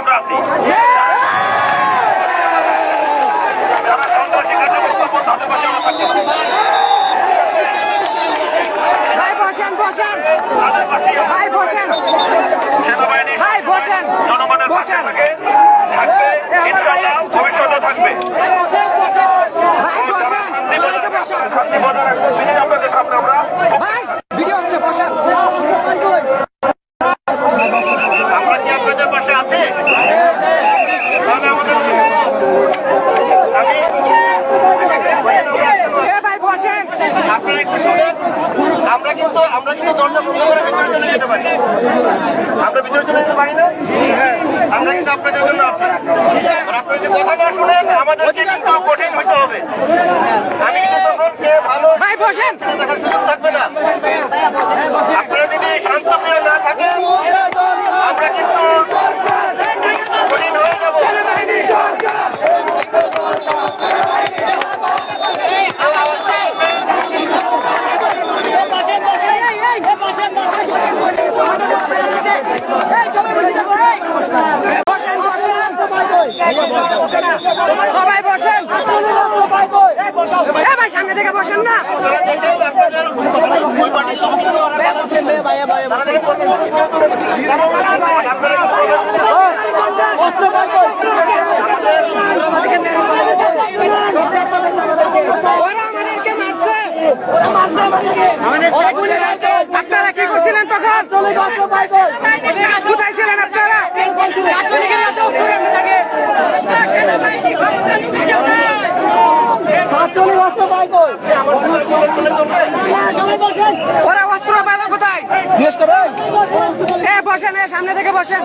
আমরা আছি। যারা সন্ত্রাসী কার্যক্রম তাদের পাশে আমরা থাকব। ভাই বসেন বসেন। ভাই বসেন। সেনাবাহিনী জনগণের পাশে বসেন। থাকে থাকবে ইনশাআল্লাহ ভবিষ্যতে থাকবে ভাই বসেন সবাইকে বসেন শান্তি বজায় রাখব তিনি আপনাদের সামনে আমরা ভাই ভিডিও হচ্ছে বসেন আমরা কি আপনাদের পাশে আছে তাহলে আমাদের আমি এ ভাই বসেন আপনারা একটু শুনেন আমরা কিন্তু আমরা কিন্তু দরজা বন্ধ করে ভিতরে চলে যেতে পারি। আমরা ভিতরে চলে যেতে পারি না? আমরা কিন্তু আপনাদের জন্য আছি। আপনারা যদি কথা না শুনেন আমাদেরকে কিন্তু কঠিন হইতে হবে। আমি কিন্তু তখন কে ভালো ভাই বসেন। দেখার সুযোগ থাকবে না আপনারা যদি শান্তপ্রিয় না থাকেন আমরা কিন্তু কঠিন হয়ে যাব বসেন বসেন সবাই বসেন এ ভাই সামনে থেকে বসেন না আপনারা দেখেন আপনাদের ওই পার্টির লোক কিন্তু ওরা বসেন তারা দেখেন আপনারা ওরা আমাদেরকে মারছে। আপনারা কি করছিলেন তখন? কোথায় ছিলেন আপনারা? সাথে শুনে চলবে ওরা অস্ত্র পাবেন কোথায়? বসেন সামনে থেকে বসেন।